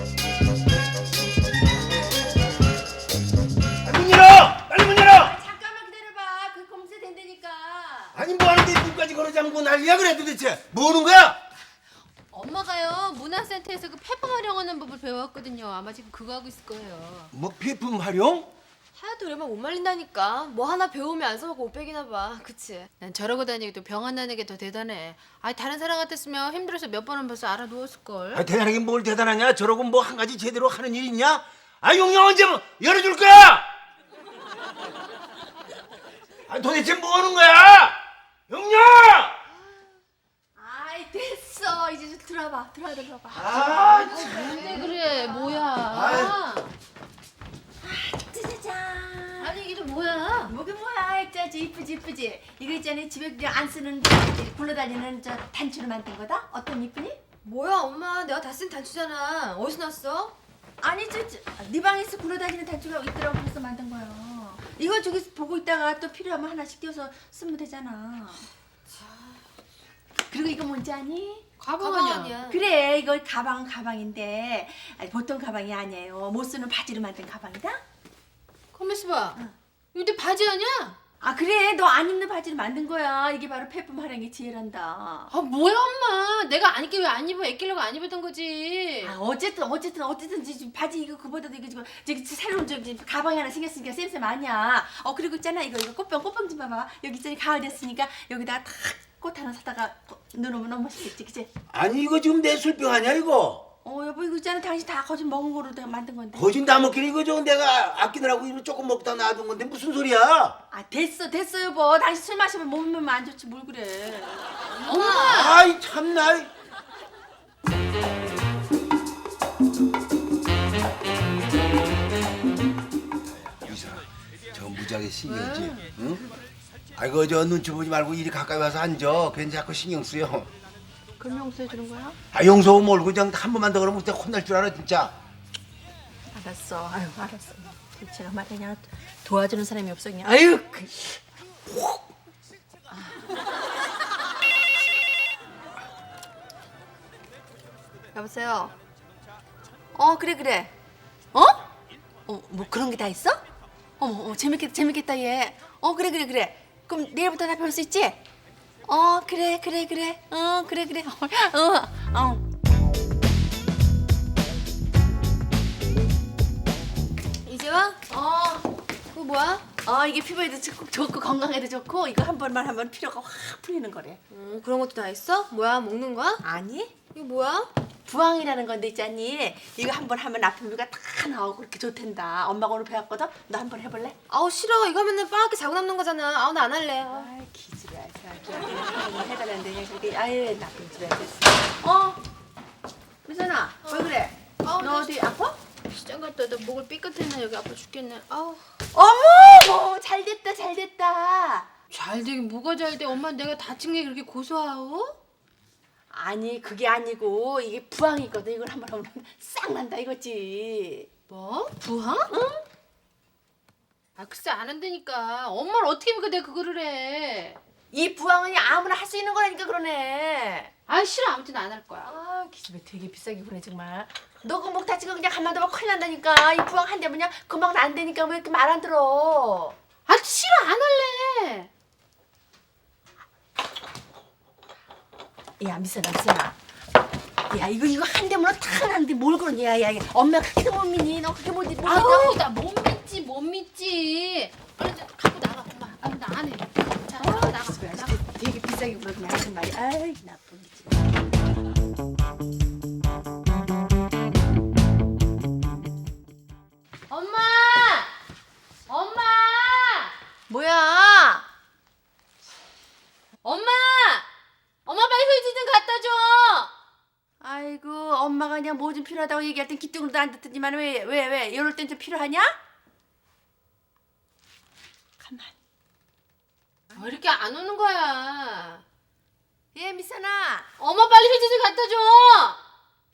아, 문 열어! 빨리 문 열어! 잠깐만 기다려봐. 그 된다니까. 아니 뭐 하는데 눈까지 걸어 잠그고 난리야 그래 도대체 뭐 하는 거야? 엄마가요 문화센터에서 그 페퍼 활용하는 법을 배웠거든요. 아마 지금 그거 하고 있을 거예요. 뭐 필품 활용? 하나도 오래만 못 말린다니까. 뭐 하나 배우면 안 써먹고 못 빼기나 봐. 그치? 난 저러고 다니기도 병 안 나는 게 더 대단해. 아니 다른 사람 같았으면 힘들어서 몇 번은 벌써 알아 누웠을 걸. 아, 대단하게 뭘 대단하냐? 저러고 뭐 한 가지 제대로 하는 일 있냐? 아 용량 언제 뭐 열어줄 거야? 아 도대체 뭐 하는 거야? 용량! 아이 됐어. 이제 좀 들어봐. 들어봐 들어봐. 아 참. 근데 그래 뭐야? 짜자잔. 아니 이게 또 뭐야? 뭐게 뭐야? 액자지 이쁘지 이쁘지. 이거 있잖아 집에 그냥 안 쓰는 굴러다니는 저 단추로 만든 거다. 어떤 이쁘니? 뭐야 엄마 내가 다 쓴 단추잖아. 어디서 났어? 아니 저네 방에서 굴러다니는 단추가 있더라고 그래서 만든 거야. 이거 저기 보고 있다가 또 필요하면 하나씩 띄워서 쓰면 되잖아. 그리고 이거 뭔지 아니? 가방 가방 아니야. 그래 이거 가방 가방인데 아니, 보통 가방이 아니에요. 못 쓰는 바지로 만든 가방이다. 가만 있어봐. 이거 내 바지 아니야? 아 그래 너 안 입는 바지를 만든 거야. 이게 바로 폐품 활용의 지혜란다. 아 뭐야 엄마 내가 안 입게 왜 안 입어 애끼려고 안 입었던 거지 아 어쨌든 어쨌든 어쨌든 지금 바지 이거 그보다도 이거 지금 저기 새로운 저기 가방이 하나 생겼으니까 쌤쌤 아니야. 어 그리고 있잖아 이거 이거 꽃병 꽃병 좀 봐봐. 여기 있잖아 가을 됐으니까 여기다가 탁꽃 하나 사다가 넣으면 너무 멋있겠지 그치? 아니 이거 지금 내 술병 아니야 이거? 어 여보 이거 있잖아 당신 다 거짓 먹은 거로 내가 만든 건데. 거진 다 먹기는 이거 저 내가 아끼느라고 이거 조금 먹다 놔둔 건데 무슨 소리야? 아 됐어 됐어 여보 당신 술 마시면 몸매면 안 좋지 뭘 그래. 엄마 아이 참나. 유사, 저 무지하게 신경지, 응? 아이고 저 눈치 보지 말고 이리 가까이 와서 앉아. 괜히 자꾸 신경 쓰여. 그럼 용서해 주는 거야? 아 용서 몰고 그냥 한 번만 더 그러면 진짜 혼날 줄 알아 진짜. 알았어. 아유 알았어. 제가 말이냐 도와주는 사람이 없어 그냥. 아유 그. 여보세요. 어 그래 그래. 어? 어 뭐 그런 게 다 있어? 어머 어머 재밌겠다 재밌겠다 얘. 어 그래 그래 그래. 그럼 내일부터 다볼수 있지? 어 그래 그래 그래. 어 그래 그래. 어 어. 이 뭐야? 어 이게 피부에도 좋고, 좋고 건강에도 좋고 이거 한 번만 하면 피로가 확 풀리는 거래. 어, 그런 것도 다 있어? 뭐야 먹는 거야? 아니 이거 뭐야? 부항이라는 건데 있잖니 이거 한 번 하면 아픔비가 다 나오고 그렇게 좋댄다. 엄마가 오늘 배웠거든. 너 한 번 해볼래? 아우 싫어 이거 하면 빠르게 자고 남는 거잖아 아우 나 안 할래 아. 아 기집애야 자기야 해달라는데 그냥 그렇게 아유 나쁜 집애야 됐어. 어 미선아 왜 그래? 아우, 너 나 어디 아파? 시장 갔다 나 목을 삐끗했네 여기 아파 죽겠네 아우 어머 어, 잘 됐다 잘 됐다. 잘 되긴 뭐가 잘 돼 엄마 내가 다친 게 그렇게 고소하오? 아니 그게 아니고 이게 부항이거든. 이걸 한번 하면 싹 난다 이거지. 뭐? 부항? 응? 아 글쎄 안 한다니까 엄마를 어떻게 믿고 내가 그거를 해 이 부항은 아무나 할 수 있는 거라니까 그러네. 아 싫어 아무튼 안할 거야 아 기집애 되게 비싸게 보내 정말. 너그목 다치고 그냥 가만 둬봐 큰일 난다니까. 이 부항 한 대면 그냥 금방 안 되니까 왜 이렇게 말 안 들어? 아 싫어 안 할래 야 미선아 미선아. 야 이거 이거 한 대면 탁 하는데 뭘 그러냐 야, 야 엄마 그렇게 못 믿니? 너 그렇게 못 믿니? 아우 나 못 믿지 못 믿지 얼른 나가 엄마 아유 나안해 자 나가 나가 기집애 나가 보내 그냥 하는 말이야. 아이 나쁜 기집애. 엄마 엄마 뭐야? 엄마 엄마 빨리 휴지 좀 갖다 줘 아이고 엄마가 그냥 뭐 좀 필요하다고 얘기할 땐 기뚱으로도 안 듣더니만 왜 왜 왜 이럴 땐 좀 필요하냐? 가만. 왜 이렇게 안 오는 거야? 예, 미선아. 엄마 빨리 휴지 좀 갖다 줘.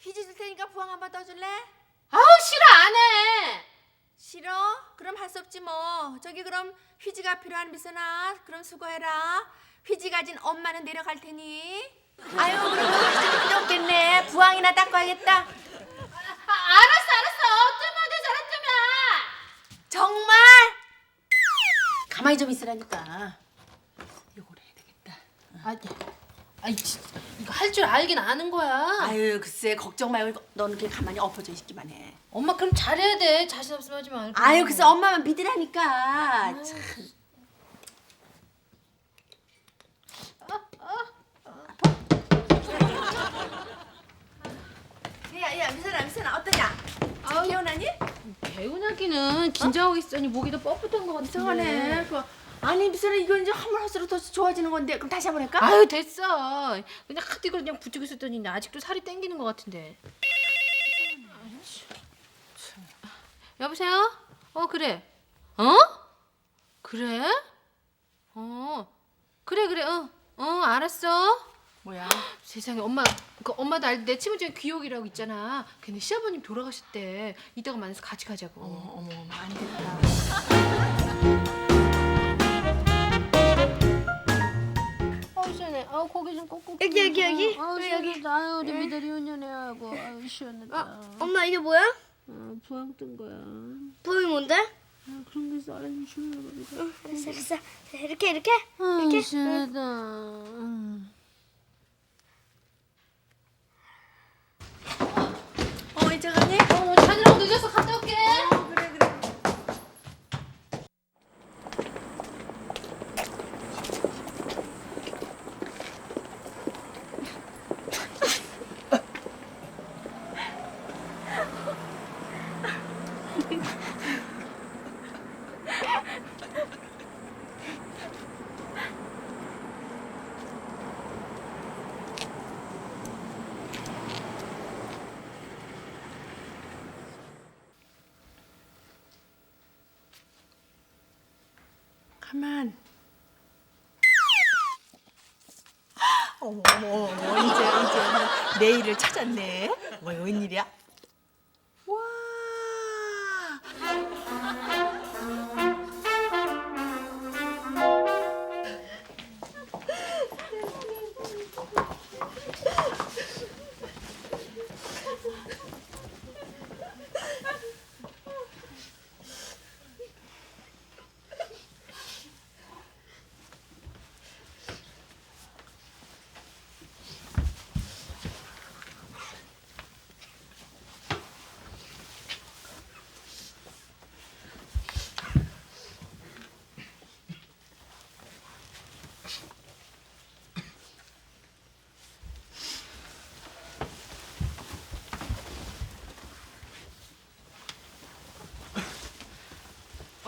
휴지 줄 테니까 부항 한번 떠줄래? 아우 싫어 안 해. 싫어? 그럼 할 수 없지 뭐. 저기 그럼 휴지가 필요한 미선아. 그럼 수고해라. 휴지 가진 엄마는 내려갈 테니. 아유, 그럼 휴지 필요 없겠네. 부항이나 닦고 하겠다. 아, 알았어 알았어. 좀만 더 잘했으면. 정말? 가만히 좀 있으라니까. 요걸 해야 되겠다. 아, 아이 진짜 이거 할 줄 알긴 아는 거야. 아유 글쎄 걱정 말고 너는 그냥 가만히 엎어져 있기만 해. 엄마 그럼 잘해야 돼. 자신 없으면 하지 말고. 아유 글쎄 엄마만 믿으라니까. 참. 야야 미선아 미선아 어떠냐? 아우. 개운하니? 개운하기는 긴장하고 있으니 목이 더 뻣뻣한 것 같은데. 이상하네. 그, 아니 미선아 이거 이제 한번 할수록 더 좋아지는 건데 그럼 다시 한번 할까? 아유 됐어. 그냥 하도 이걸 그냥 붙이고 있었더니 아직도 살이 땡기는 것 같은데. 여보세요? 어 그래. 어? 그래? 어 그래 그래 어. 어 알았어. 세상에 엄마 그 엄마도 알 내 친구 중에 귀요기라고 있잖아. 근데 시아버님 돌아가셨대. 이따가 만나서 같이 가자고. 어머 어머 안 됐다. 아우 시원해. 아우 좀 꼭꼭. 여기, 여기, 여기. 아우 왜 여기? 시원하다. 아유 우리 미달이 연연해하고 아유 시원하다. 아, 엄마 이게 뭐야? 아, 부항 뜬 거야. 부이 뭔데? 아, 그런 게 쌀은 시원하다. 응, 알았어, 알았어. 자, 이렇게, 이렇게? 아, 이렇게? 시원하다. 응. 어 이제 가니? 어, 찬이랑 늦어서 갔다 올게. 그래 그래. 가만. 어머 어머 어머 이제 이제 내 일을 찾았네. 뭐 웬일이야?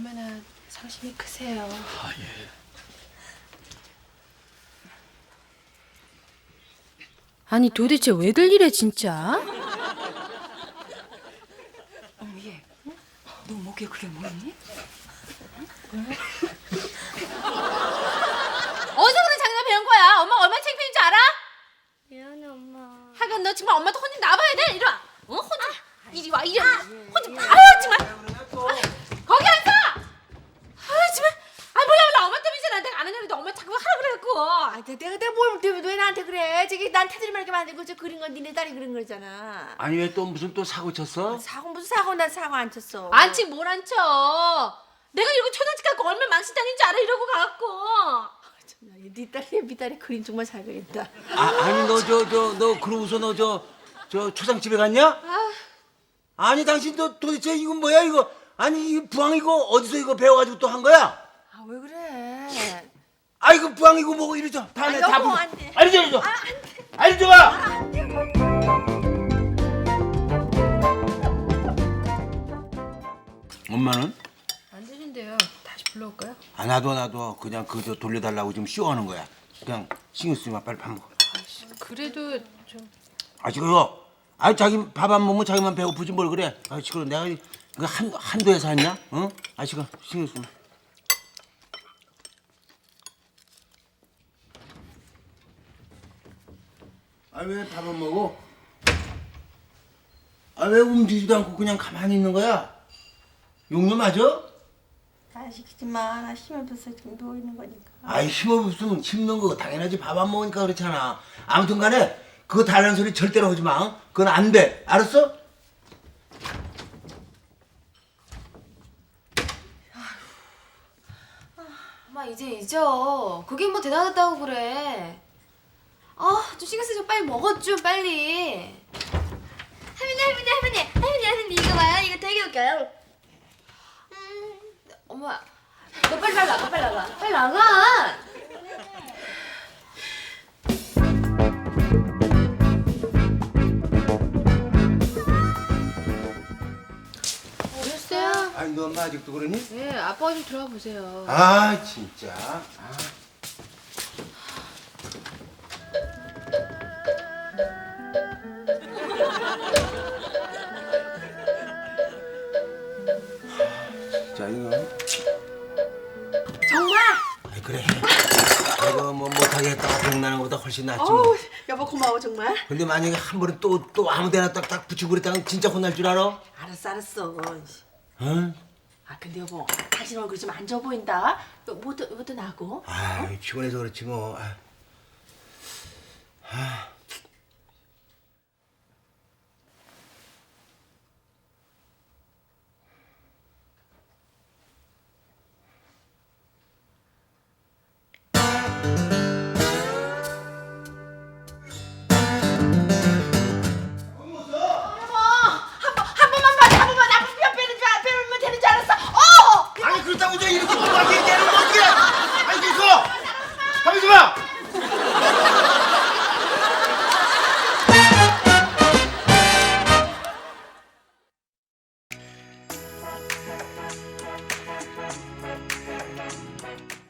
얼마나 상심이 크세요. 아니 도대체 왜들 이래 진짜? 어머 얘, 너 목에 그게 뭐니? 어디서 그런 장난 배운 거야? 엄마 얼마나 창피한지 알아? 미안해, 엄마. 하긴 너 정말 엄마도 혼자 나봐야 돼. 이리 와. 어? 혼자 이리 와. 이리 와. 혼자 아유 정말. 거기 앉아. 아유 정말. 아 몰라 몰라 엄마 때문이잖아. 내가 안 하냐는데 엄마 자꾸 하라 그래갖고. 아, 내- 내가 내가 뭘, 왜, 왜 나한테 그래? 저기 난 만들고 저 그린 건 니네 딸이 그린 거잖아. 아니 왜 또 무슨 또 사고 쳤어? 사고 무슨 사고 난 사고 안 쳤어. 안치 뭘 안 쳐. 내가 이러고 초상집 갖고 얼마나 망신 당인 줄 알아 이러고 가갖고. 참나, 네 딸이 네 딸이 그림 정말 잘 그린다. 아 아니 너 저 저 너 그러고서 너 저 저 초상집에 갔냐? 아니 당신 너 도대체 이거 뭐야 이거? 아니 이 부항 이거 어디서 이거 배워가지고 또 한 거야? 아 왜 그래? 아 이거 부항 이거 뭐고. 다음에 아, 다 여보, 부. 안 돼. 아니 저 이리 줘. 아 니 줘봐. 엄마는? 안 되신대요. 다시 불러올까요? 아 나도 나도 그냥 그저 돌려달라고 좀 쉬워하는 거야. 그냥 신경 쓰지 마 빨리 밥 먹어. 그래도 좀. 아 지금 아 자기 밥 안 먹으면 자기만 배고프지 뭘 그래. 아 지금 내가 그 한 한도에서 했냐? 응? 아 지금 신경 쓰지 마. 아 왜 밥 안 먹어? 아 왜 움직이지도 않고 그냥 가만히 있는 거야? 용녀 맞아? 다 시키지 마. 나 힘을 벌써 지금 누워 있는 거니까. 아이 힘없으면 힘든 거 당연하지 밥 안 먹으니까 그렇잖아 아무튼 간에 그거 달라는 소리 절대로 하지 마 응? 그건 안 돼 알았어? 엄마 이제 잊어. 그게 뭐 대단하다고 그래. 아, 좀 신경 쓰지 마. 빨리 먹어 좀 빨리. 할머니 할머니 할머니 할머니 할머니 이거 봐요 이거 되게 웃겨요 엄마, 너 빨리 빨리 나가, 빨리 나가, 빨리 나가. 아니 너 엄마 아직도 그러니? 네, 아빠가 좀 들어가 보세요. 아 진짜. 아. 훨씬 낫지 뭐. 어우, 여보 고마워 정말. 근데 만약에 한 번에 또또 아무데나 딱딱 붙이고 그랬다면 진짜 혼날 줄 알아? 알았어, 알았어. 응? 아 근데 여보, 당신 얼굴 좀안 좋아 보인다. 뭐부터 뭐부터 나고? 아 피곤해서 그렇지 뭐. 아. 한